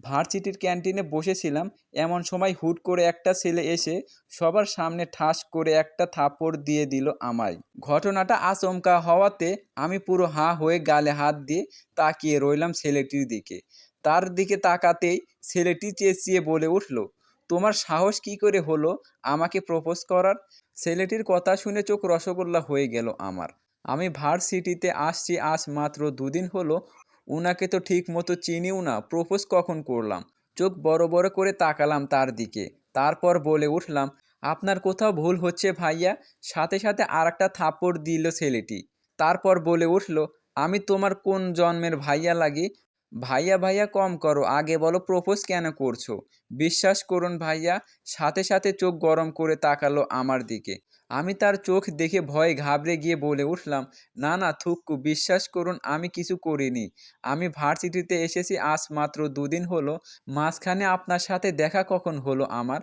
ভার্সিটির ক্যান্টিনে বসেছিলাম। এমন সময় হুট করে একটা ছেলে এসে সবার সামনে ঠাস করে একটা থাপড় দিয়ে দিল আমায়। ঘটনাটা আচমকা হওয়াতে আমি পুরো হাঁ হয়ে গালে হাত দিয়ে তাকিয়ে রইলাম ছেলেটির দিকে। তার দিকে তাকাতেই ছেলেটি চেঁচিয়ে বলে উঠল, তোমার সাহস কি করে হলো আমাকে প্রপোজ করার? ছেলেটির কথা শুনে চোখ রসগোল্লা হয়ে গেল আমার। আমি ভার্সিটিতে আসছি আজ মাত্র দুদিন হলো উনাকে তো ঠিক মতো চিনিও না, প্রপোজ কখন করলাম? চোখ বড় বড় করে তাকালাম তার দিকে। তারপর বলে উঠলাম, আপনার কোথাও ভুল হচ্ছে ভাইয়া? সাথে সাথে আর একটা থাপ্পড় দিল ছেলেটি। তারপর বলে উঠল, আমি তোমার কোন জন্মের ভাইয়া লাগি? ভাইয়া ভাইয়া কম করো, আগে বলো প্রপোজ কেন করছ? বিশ্বাস করুন ভাইয়া। সাথে সাথে চোখ গরম করে তাকালো আমার দিকে। আমি তার চোখ দেখে ভয়ে ঘাবড়ে গিয়ে বলে উঠলাম, না না থুক্কু বিশ্বাস করুন, আমি কিছু করিনি। আমি ভার্সিটিতে এসেছি, আজ মাত্র দুদিন হলো। মাঝখানে আপনার সাথে দেখা কখন হলো আমার?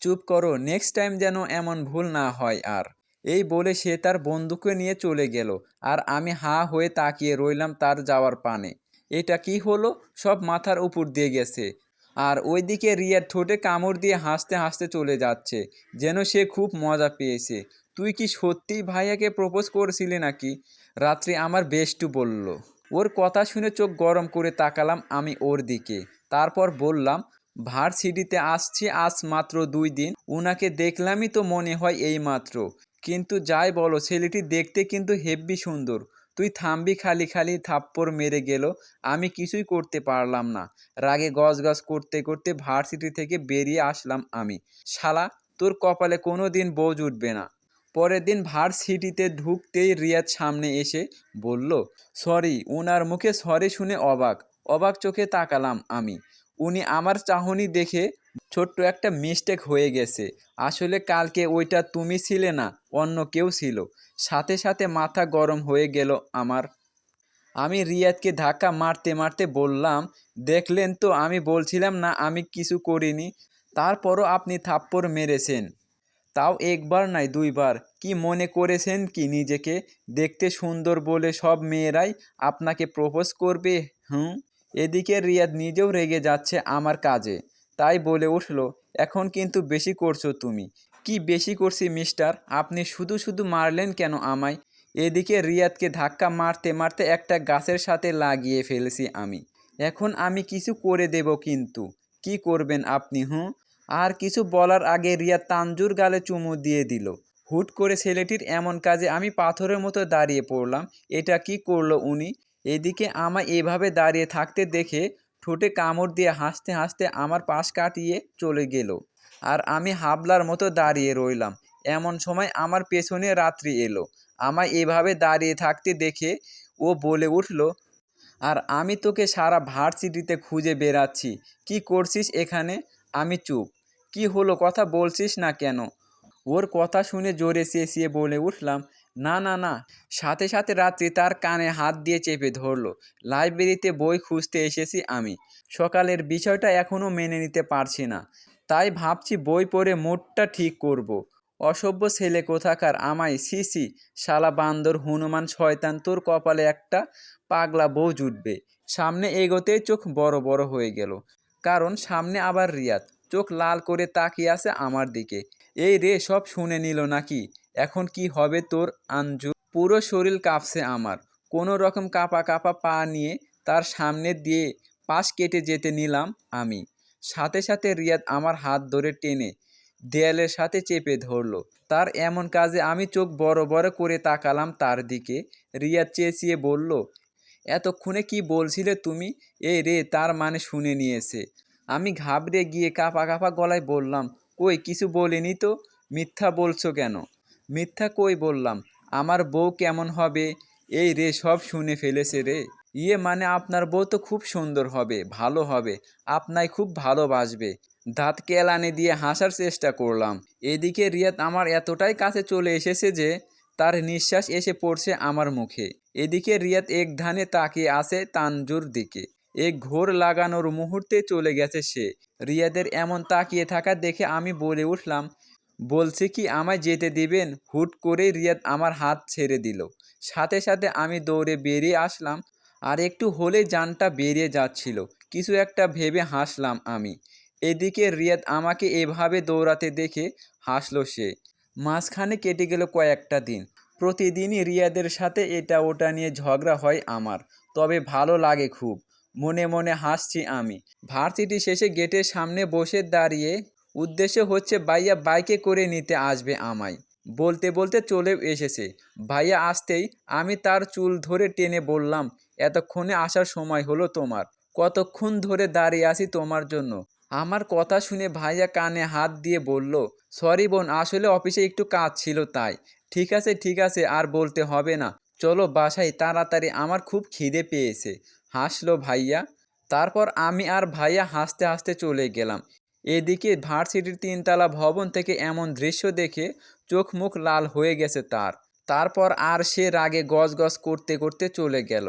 চুপ করো, নেক্সট টাইম যেন এমন ভুল না হয় আর। এই বলে সে তার বন্দুকে নিয়ে চলে গেল, আর আমি হা হয়ে তাকিয়ে রইলাম তার যাওয়ার পানে। এটা কি হলো? সব মাথার উপর দিয়ে গেছে। আর ওইদিকে রিয়ার ঠোঁটে কামড় দিয়ে হাসতে হাসতে চলে যাচ্ছে, যেন সে খুব মজা পেয়েছে। তুই কি সত্যিই ভাইয়াকে প্রপোজ করেছিলি নাকি? রাত্রে আমার বেষ্টু বলল। ওর কথা শুনে চোখ গরম করে তাকালাম আমি ওর দিকে। তারপর বললাম, ভার্সিটিতে আসছি আজ মাত্র দুই দিন, উনাকে দেখলামই তো মনে হয় এই মাত্র। কিন্তু যাই বলো, ছেলেটি দেখতে কিন্তু হেব্বি সুন্দর। তুই থামবি খালি খালি, থাপ্পড় মেরে গেল। আমি কিছুই করতে পারলাম না। রাগে গজ গজ করতে করতে ভার্সিটি থেকে বেরিয়ে আসলাম আমি। শালা, তোর কপালে কোনো দিন বউ জুটবে না। পরের দিন ভার্সিটিতে ঢুকতেই রিয়াদ সামনে এসে বলল, সরি। ওনার মুখে সরি শুনে অবাক। অবাক চোখে তাকালাম আমি। উনি আমার চাহনি দেখে ছোট্ট একটা মিস্টেক হয়ে গেছে। আসলে কালকে ওইটা তুমি ছিলে না, অন্য কেউ ছিল। সাথে সাথে মাথা গরম হয়ে গেল আমার। আমি রিয়াদকে ধাক্কা মারতে মারতে বললাম, দেখলেন তো, আমি বলছিলাম না, আমি কিছু করিনি। তারপরও আপনি থাপ্পড় মেরেছেন। তাও একবার নয়, দুইবার। কি মনে করেছেন কি নিজেকে? দেখতে সুন্দর বলে সব মেয়েরাই আপনাকে প্রপোজ করবে, হুম? এদিকে রিয়াদ নিজেও রেগে যাচ্ছে আমার কাজে। তাই বলে উঠল, এখন কিন্তু বেশি করছ তুমি। কি বেশি করছি, মিস্টার? আপনি শুধু শুধু মারলেন কেন আমায়? এদিকে রিয়াদকে ধাক্কা মারতে মারতে একটা গাছের সাথে লাগিয়ে ফেলেছি আমি। এখন আমি কিছু করে দেব কিন্তু। কি করবেন আপনি, হুঁ? আর কিছু বলার আগে রিয়া তানজুর গালে চুমু দিয়ে দিল। হুট করে ছেলেটির এমন কাজে আমি পাথরের মতো দাঁড়িয়ে পড়লাম। এটা কি করল উনি? এদিকে আমায় এভাবে দাঁড়িয়ে থাকতে দেখে ঠোঁটে কামড় দিয়ে হাসতে হাসতে আমার পাশ কাটিয়ে চলে গেল। আর আমি হাবলার মতো দাঁড়িয়ে রইলাম। এমন সময় আমার পেছনে রাত্রি এলো। আমায় এভাবে দাঁড়িয়ে থাকতে দেখে ও বলে উঠল, আর আমি তোকে সারা ভার্সিটিতে খুঁজে বেড়াচ্ছি। কি করছিস এখানে? আমি চুপ। কি হলো কথা বলছিস না কেন? ওর কথা শুনে জোরে চেঁচিয়ে বলে উঠলাম না না না। সাথে সাথে রাত্রি তার কানে হাত দিয়ে চেপে ধরলো। লাইব্রেরিতে বই খুঁজতে এসেছি আমি। সকালের বিষয়টা এখনও মেনে নিতে পারছি না। তাই ভাবছি বই পড়ে মুডটা ঠিক করব। অসভ্য ছেলে কোথাকার আমায় সিসি শালা বান্দর, হনুমান, শয়তান, তোর কপালে একটা পাগলা বউ জুটবে। সামনে এগোতেই চোখ বড় বড় হয়ে গেল। কারণ সামনে আবার রিয়াদ। চোখ লাল করে তাকিয়ে আছে আমার দিকে। এই রে, সব শুনে নিল নাকি? এখন কি হবে তোর, আঞ্জু? পুরো শরীর কাঁপছে আমার। কোনো রকম কাপা কাপা পা নিয়ে তার সামনে দিয়ে পাশ কেটে যেতে নিলাম আমি। সাথে সাথে রিয়াদ আমার হাত ধরে টেনে দেয়ালের সাথে চেপে ধরলো। তার এমন কাজে আমি চোখ বড় বড় করে তাকালাম তার দিকে। রিয়াদ চেঁচিয়ে বলল, এতক্ষণে কি বলছিলে তুমি? এই রে, তার মানে শুনে নিয়েছে। আমি ঘাবড়ে গিয়ে কাপা কাপা গলায় বললাম, কই, কিছু বলিনি তো? মিথ্যা বলছো কেন? মিথ্যা কই বললাম? আমার বউ কেমন হবে? এই রে, সব শুনে ফেলেছে রে। ইয়ে মানে আপনার বউ তো খুব সুন্দর হবে, ভালো হবে আপনায় খুব ভালোবাসবে। দাঁত কেলানি দিয়ে হাসার চেষ্টা করলাম। এদিকে রিয়াদ আমার এতটাই কাছে চলে এসেছে যে, তার নিঃশ্বাস এসে পড়ছে আমার মুখে। এদিকে রিয়াদ এক ধানে তাকিয়ে আছে তানজুর দিকে। এক ঘোর লাগানোর মুহূর্তে চলে গেছে সে। রিয়াদের এমন তাকিয়ে থাকা দেখে আমি বলে উঠলাম বলছে কি, আমায় যেতে দিবেন? হুট করেই রিয়াদ আমার হাত ছেড়ে দিল। সাথে সাথে আমি দৌড়ে বেরিয়ে আসলাম আর একটু হলে যানটা বেরিয়ে যাচ্ছিল। কিছু একটা ভেবে হাসলাম আমি। এদিকে রিয়াদ আমাকে এভাবে দৌড়াতে দেখে হাসলো সে। মাঝখানে কেটে গেল কয়েকটা দিন। প্রতিদিনই রিয়াদের সাথে এটা ওটা নিয়ে ঝগড়া হয় আমার, তবে ভালো লাগে খুব। মনে মনে হাসছি আমি। ভার্সিটি শেষে গেটের সামনে বসে দাঁড়িয়ে উদ্দেশ্য হচ্ছে, ভাইয়া, বাইকে করে নিতে আসবে আমায়। বলতে বলতে চলে এসেছে। ভাইয়া, আসতেই আমি তার চুল ধরে টেনে বললাম, এতক্ষণে আসার সময় হলো তোমার। কতক্ষণ ধরে দাঁড়িয়ে আছি তোমার জন্য? আমার কথা শুনে ভাইয়া কানে হাত দিয়ে বলল, সরি বোন, আসলে অফিসে একটু কাজ ছিল তাই। ঠিক আছে ঠিক আছে, আর বলতে হবে না। চলো বাসায়, তাড়াতাড়ি আমার খুব খিদে পেয়েছে। হাসলো ভাইয়া। তারপর আমি আর ভাইয়া হাসতে হাসতে চলে গেলাম। এদিকে ভার্সিটির তিনতলা ভবন থেকে এমন দৃশ্য দেখে চোখ মুখ লাল হয়ে গেছে তার। তারপর আর সে রাগে গজগজ করতে করতে চলে গেল।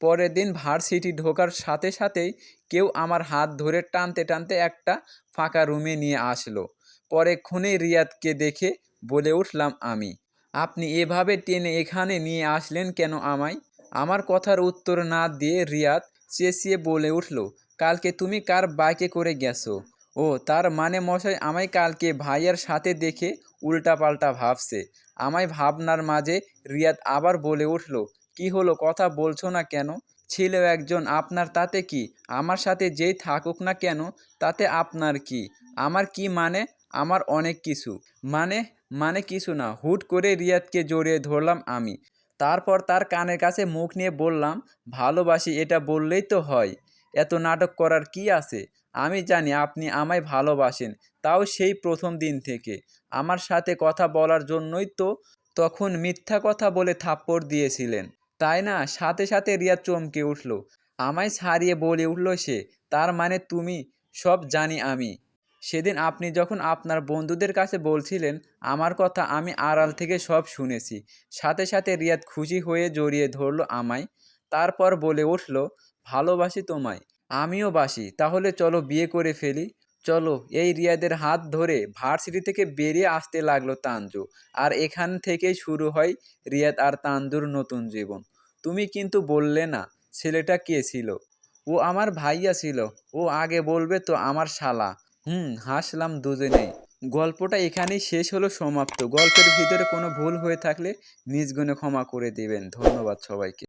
পরের দিন ভার্সিটি ঢোকার সাথে সাথেই কেউ আমার হাত ধরে টানতে টানতে একটা ফাঁকা রুমে নিয়ে আসলো। পরেক্ষণেই রিয়াদকে দেখে বলে উঠলাম, আমি, আপনি এভাবে টেনে এখানে নিয়ে আসলেন কেন আমায়? আমার কথার উত্তর না দিয়ে রিয়াদ চেঁচিয়ে বলে উঠল, কালকে তুমি কার বাইকে করে গেছো? ও তার মানে মশাই আমায় কালকে ভাইয়ার সাথে দেখে উল্টাপাল্টা ভাবছে। আমায় ভাবনার মাঝে রিয়াদ আবার বলে উঠল, কি হলো, কথা বলছো না কেন? ছিল একজন, আপনার তাতে কি? আমার সাথে যেই থাকুক না কেন, তাতে আপনার কি? আমার কি মানে? আমার অনেক কিছু। মানে? মানে কিছু না। হুট করে রিয়াদকে জড়িয়ে ধরলাম আমি। তারপর তার কানের কাছে মুখ নিয়ে বললাম, ভালোবাসি, এটা বললেই তো হয়। এত নাটক করার কি আছে? আমি জানি আপনি আমায় ভালোবাসেন, তাও সেই প্রথম দিন থেকে। আমার সাথে কথা বলার জন্যই তো তখন মিথ্যা কথা বলে থাপ্পড় দিয়েছিলেন। তাই না? সাথে সাথে রিয়া চমকে উঠল। আমায় ছাড়িয়ে বলে উঠল সে, তার মানে তুমি, সব জানি আমি। সেদিন আপনি যখন আপনার বন্ধুদের কাছে বলছিলেন, আমার কথা আমি আড়াল থেকে সব শুনেছি। সাথে সাথে রিয়াদ খুশি হয়ে জড়িয়ে ধরলো আমায়, তারপর বলে উঠল, ভালোবাসি তোমায়। আমিও বাসি, তাহলে চলো বিয়ে করে ফেলি। চলো, এই রিয়াদের হাত ধরে ভার্সিটি থেকে বেরিয়ে আসতে লাগল তানজু। আর এখান থেকেই শুরু হয় রিয়াদ আর তানজুর নতুন জীবন। তুমি কিন্তু বললে না, ছেলেটা কে ছিল? ও আমার ভাইয়া ছিল। ও আগে বলবে তো আমার শালা। হুম, হাসলাম দুজনেই। গল্পটা এখানেই শেষ হলো, সমাপ্ত। গল্পের ভিতরে কোনো ভুল হয়ে থাকলে নিজ গুণে ক্ষমা করে দিবেন। ধন্যবাদ সবাইকে।